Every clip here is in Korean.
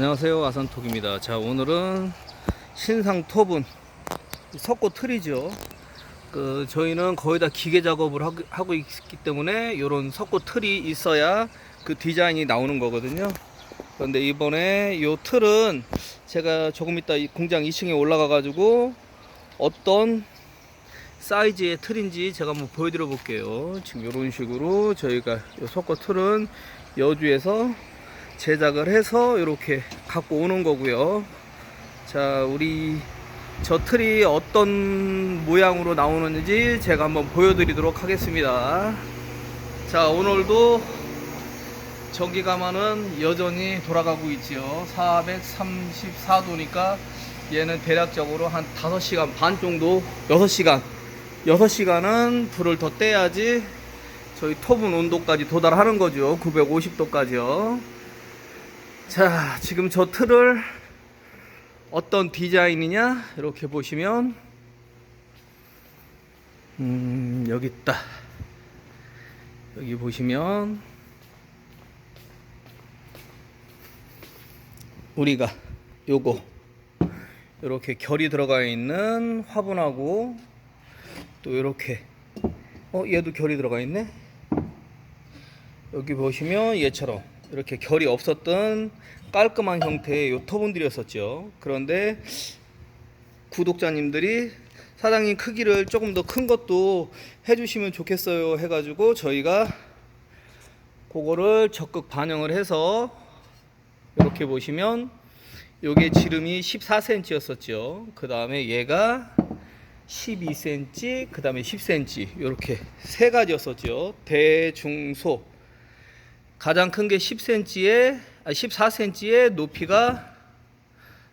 안녕하세요 아산톡입니다. 자 오늘은 신상 톱은 석고 틀이죠. 그 저희는 거의 다 기계 작업을 하고- 있기 때문에 이런 석고 틀이 있어야 그 디자인이 나오는 거거든요. 그런데 이번에 이 틀은 제가 조금 이따 이 공장 2층에 올라가 가지고 어떤 사이즈의 틀인지 제가 한번 보여드려 볼게요. 지금 이런 식으로 저희가 이 석고 틀은 여주에서 제작을 해서 이렇게 갖고 오는 거고요. 자, 우리 저 틀이 어떤 모양으로 나오는지 제가 한번 보여드리도록 하겠습니다. 자, 오늘도 전기 가마는 여전히 돌아가고 있지요. 434도니까 얘는 대략적으로 한 5시간 반 정도, 6시간, 6시간은 불을 더 떼야지 저희 톱은 온도까지 도달하는 거죠. 950도까지요. 자, 지금 저 틀을 어떤 디자인이냐? 이렇게 보시면, 음, 여기 있다. 여기 보시면, 우리가 요거, 이렇게 결이 들어가 있는 화분하고, 또 이렇게, 어, 얘도 결이 들어가 있네? 여기 보시면 얘처럼 이렇게 결이 없었던 깔끔한 형태의 요 터분들이었었죠. 그런데 구독자님들이 사장님 크기를 조금 더 큰 것도 해주시면 좋겠어요 해가지고 저희가 그거를 적극 반영을 해서 이렇게 보시면 요게 지름이 14cm였었죠. 그 다음에 얘가 12cm, 그 다음에 10cm 이렇게 세 가지였었죠. 대중소 가장 큰 게 10cm에 아 14cm의 높이가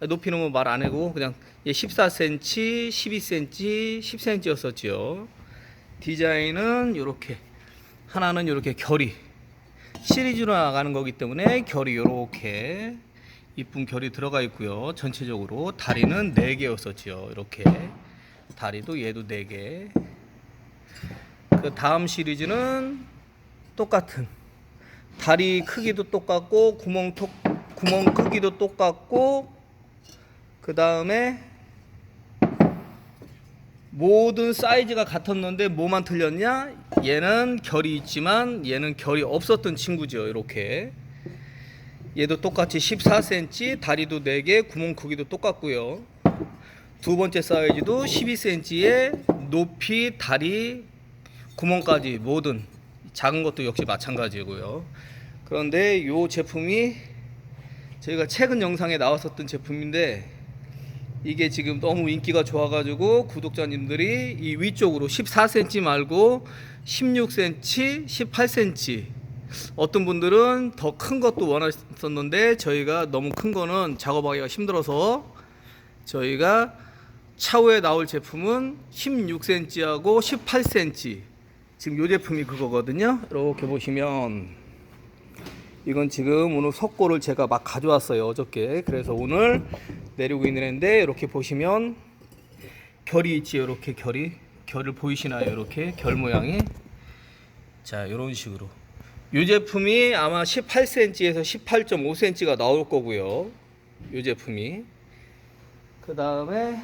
아, 높이는 뭐 말 안 하고 그냥 얘 14cm, 12cm, 10cm였었죠. 디자인은 이렇게 하나는 이렇게 결이 시리즈로 나가는 거기 때문에 결이 이렇게 이쁜 결이 들어가 있고요. 전체적으로 다리는 4개였었죠. 이렇게 다리도 얘도 4개. 그 다음 시리즈는 똑같은 다리 크기도 똑같고 구멍 톡 구멍 크기도 똑같고 그 다음에 모든 사이즈가 같았는데 뭐만 틀렸냐? 얘는 결이 있지만 얘는 결이 없었던 친구죠. 이렇게 얘도 똑같이 14cm, 다리도 4개, 구멍 크기도 똑같고요. 두 번째 사이즈도 12cm의 높이, 다리, 구멍까지 모든 작은 것도 역시 마찬가지고요. 그런데 이 제품이 저희가 최근 영상에 나왔었던 제품인데 이게 지금 너무 인기가 좋아가지고 구독자님들이 이 위쪽으로 14cm 말고 16cm, 18cm 어떤 분들은 더 큰 것도 원하셨었는데 저희가 너무 큰 거는 작업하기가 힘들어서 저희가 차후에 나올 제품은 16cm하고 18cm 지금 이 제품이 그거거든요. 이렇게 보시면 이건 지금 오늘 석고를 제가 막 가져왔어요 어저께. 그래서 오늘 내리고 있는데 이렇게 보시면 결이 있지 이렇게 결이 결을 보이시나요? 이렇게 결 모양이 자 이런 식으로 이 제품이 아마 18cm에서 18.5cm가 나올 거고요. 이 제품이 그 다음에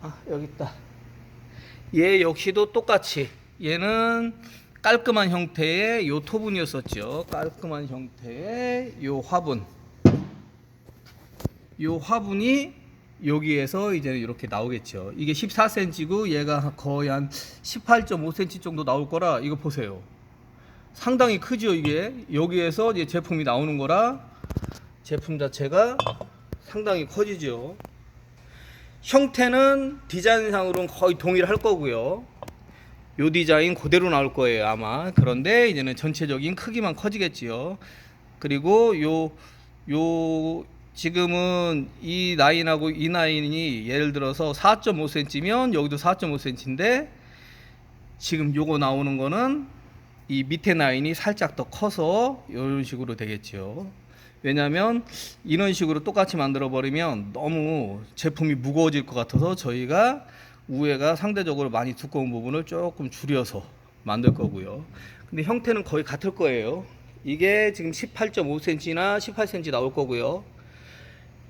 아 여기 있다. 얘 역시도 똑같이 얘는 깔끔한 형태의 요 토분이었었죠. 깔끔한 형태의 요 화분. 요 화분이 여기에서 이제 이렇게 나오겠죠. 이게 14cm고 얘가 거의 한 18.5cm 정도 나올 거라 이거 보세요. 상당히 크죠 이게 여기에서 이제 제품이 나오는 거라 제품 자체가 상당히 커지죠. 형태는 디자인상으로는 거의 동일할 거고요. 요 디자인 그대로 나올 거예요 아마. 그런데 이제는 전체적인 크기만 커지겠지요. 그리고 요 요 지금은 이 라인하고 이 라인이 예를 들어서 4.5cm면 여기도 4.5cm인데 지금 요거 나오는 거는 이 밑에 라인이 살짝 더 커서 이런 식으로 되겠죠 왜냐하면 이런 식으로 똑같이 만들어 버리면 너무 제품이 무거워질 것 같아서 저희가 우회가 상대적으로 많이 두꺼운 부분을 조금 줄여서 만들 거고요. 근데 형태는 거의 같을 거예요. 이게 지금 18.5cm나 18cm 나올 거고요.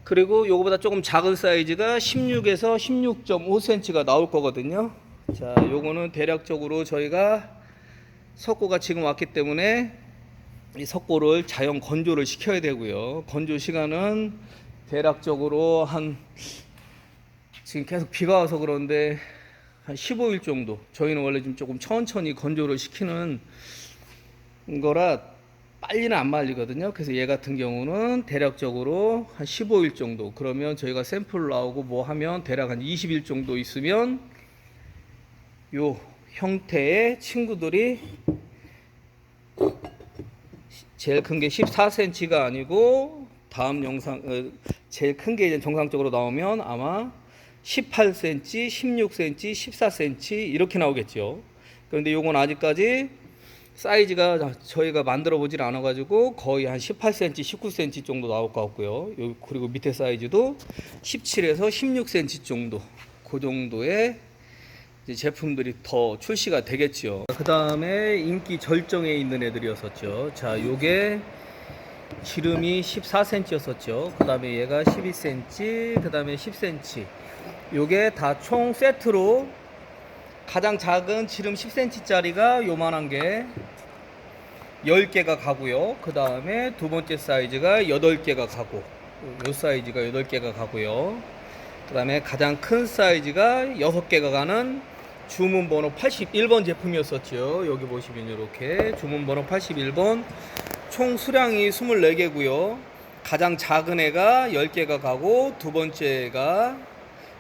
그리고 요거보다 조금 작은 사이즈가 16에서 16.5cm가 나올 거거든요. 자, 요거는 대략적으로 저희가 석고가 지금 왔기 때문에 이 석고를 자연 건조를 시켜야 되고요. 건조 시간은 대략적으로 한 지금 계속 비가 와서 그런데 한 15일 정도. 저희는 원래 좀 조금 천천히 건조를 시키는 거라 빨리는 안 말리거든요. 그래서 얘 같은 경우는 대략적으로 한 15일 정도. 그러면 저희가 샘플 나오고 뭐 하면 대략 한 20일 정도 있으면 요 형태의 친구들이 제일 큰 게 14cm가 아니고 다음 영상 어, 제일 큰 게 이제 정상적으로 나오면 아마 18cm, 16cm, 14cm 이렇게 나오겠죠. 그런데 요건 아직까지 사이즈가 저희가 만들어 보질 않아 가지고 거의 한 18cm, 19cm 정도 나올 것 같고요. 요 그리고 밑에 사이즈도 17에서 16cm 정도. 그 정도의 이 제 제품들이 더 출시가 되겠죠. 그 다음에 인기 절정에 있는 애들이었었죠. 자, 요게 지름이 14cm였었죠. 그 다음에 얘가 12cm, 그 다음에 10cm. 요게 다 총 세트로 가장 작은 지름 10cm짜리가 요만한 게 10개가 가고요. 그 다음에 두 번째 사이즈가 8개가 가고, 요 사이즈가 8개가 가고요. 그 다음에 가장 큰 사이즈가 6개가 가는 주문번호 81번 제품이었었죠. 여기 보시면 이렇게 주문번호 81번 총 수량이 24개고요. 가장 작은 애가 10개가 가고 두 번째가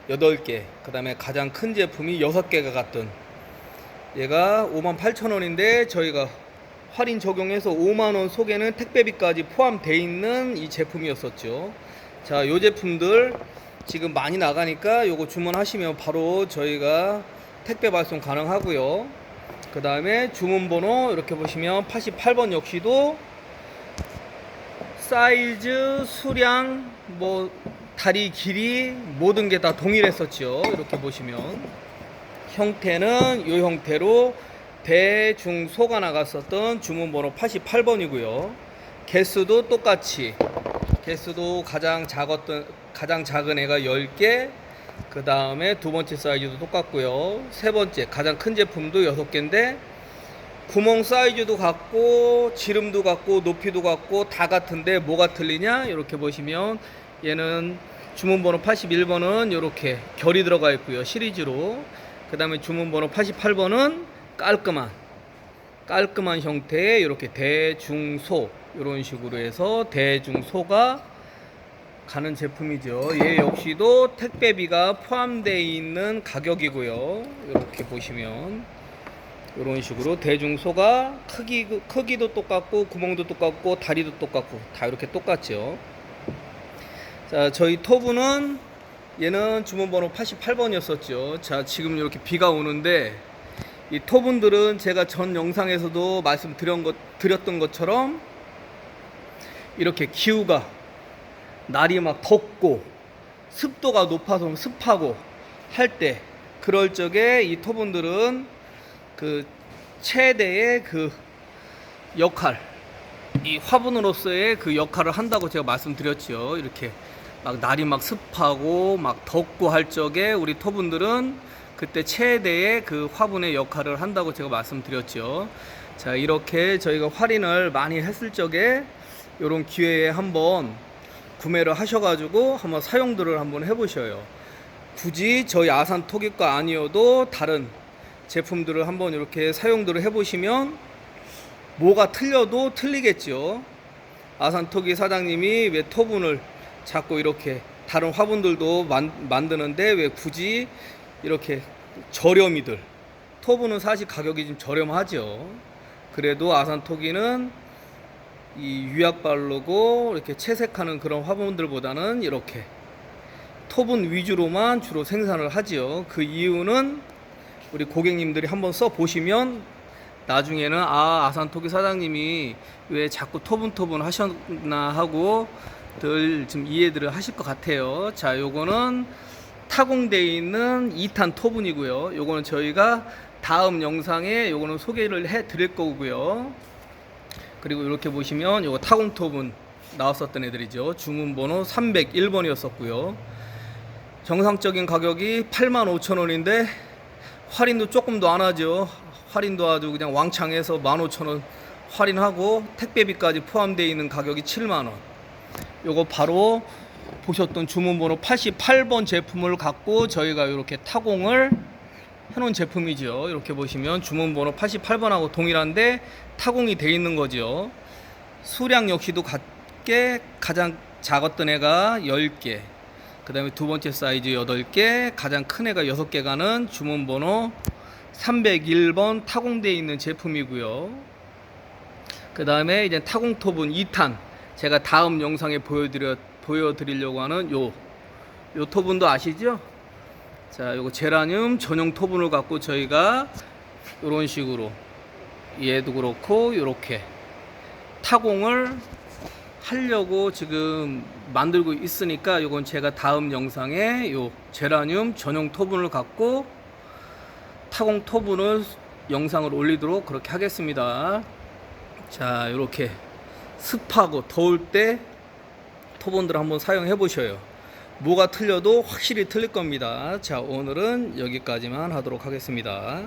8개. 그 다음에 가장 큰 제품이 6개가 갔던 얘가 58,000원인데 저희가 할인 적용해서 5만원 속에는 택배비까지 포함되어 있는 이 제품이었었죠. 자, 요 제품들 지금 많이 나가니까 요거 주문하시면 바로 저희가 택배 발송 가능하고요. 그 다음에 주문번호 이렇게 보시면 88번 역시도 사이즈, 수량, 뭐 다리 길이 모든 게 다 동일했었죠. 이렇게 보시면 형태는 이 형태로 대중소가 나갔었던 주문번호 88번이고요. 개수도 똑같이 개수도 가장 작았던 가장 작은 애가 10개 그 다음에 두 번째 사이즈도 똑같고요. 세 번째 가장 큰 제품도 6개인데 구멍 사이즈도 같고 지름도 같고 높이도 같고 다 같은데 뭐가 틀리냐 이렇게 보시면 얘는 주문번호 81번은 이렇게 결이 들어가 있고요 시리즈로 그 다음에 주문번호 88번은 깔끔한 깔끔한 형태의 이렇게 대중소 이런 식으로 해서 대중소가 가는 제품이죠. 얘 역시도 택배비가 포함되어 있는 가격이고요. 이렇게 보시면 이런 식으로 대중소가 크기 크기도 똑같고 구멍도 똑같고 다리도 똑같고 다 이렇게 똑같죠. 자, 저희 토브는 얘는 주문번호 88번이었었죠. 자, 지금 이렇게 비가 오는데 이 토분들은 제가 전 영상에서도 말씀드렸던 것처럼 이렇게 기후가 날이 막 덥고 습도가 높아서 습하고 할 때 그럴 적에 이 토분들은 그 최대의 그 역할 이 화분으로서의 그 역할을 한다고 제가 말씀드렸죠. 이렇게 막 날이 막 습하고 막 덥고 할 적에 우리 토분들은 그때 최대의 그 화분의 역할을 한다고 제가 말씀드렸죠. 자, 이렇게 저희가 할인을 많이 했을 적에 이런 기회에 한번 구매를 하셔가지고 한번 사용들을 한번 해보셔요. 굳이 저희 아산 토기과 아니어도 다른 제품들을 한번 이렇게 사용들을 해보시면 뭐가 틀려도 틀리겠죠. 아산 토기 사장님이 왜 토분을 자꾸 이렇게 다른 화분들도 만, 만드는데 왜 굳이 이렇게 저렴이들 토분은 사실 가격이 좀 저렴하죠. 그래도 아산 토기는 이 유약 바르고 이렇게 채색하는 그런 화분들보다는 이렇게 토분 위주로만 주로 생산을 하지요. 그 이유는 우리 고객님들이 한번 써 보시면 나중에는 아 아산 토기 사장님이 왜 자꾸 토분 토분 하셨나 하고 들좀 이해들을 하실 것 같아요. 자, 요거는 타공되어 있는 2탄 토분이고요. 요거는 저희가 다음 영상에 요거는 소개를 해 드릴 거고요. 그리고 이렇게 보시면 요거 타공톱은 나왔었던 애들이죠. 주문 번호 301번이었었고요. 정상적인 가격이 85,000원인데 할인도 조금 더 안 하죠. 할인도 아주 그냥 왕창 해서 15,000원 할인하고 택배비까지 포함되어 있는 가격이 7만 원. 요거 바로 보셨던 주문번호 88번 제품을 갖고 저희가 이렇게 타공을 해놓은 제품이죠. 이렇게 보시면 주문번호 88번하고 동일한데 타공이 돼 있는 거죠. 수량 역시도 같게 가장 작았던 애가 10개, 그 다음에 두 번째 사이즈 8개, 가장 큰 애가 6개가는 주문번호 301번 타공되어 있는 제품이고요. 그 다음에 이제 타공톱은 2탄 제가 다음 영상에 보여드려 보여드리려고 하는 요, 요 토분도 아시죠? 자, 요거 제라늄 전용 토분을 갖고 저희가 이런 식으로 얘도 그렇고 요렇게 타공을 하려고 지금 만들고 있으니까 요건 제가 다음 영상에 요 제라늄 전용 토분을 갖고 타공 토분을 영상을 올리도록 그렇게 하겠습니다. 자, 이렇게 습하고 더울 때 토본들 한번 사용해 보셔요. 뭐가 틀려도 확실히 틀릴 겁니다. 자, 오늘은 여기까지만 하도록 하겠습니다.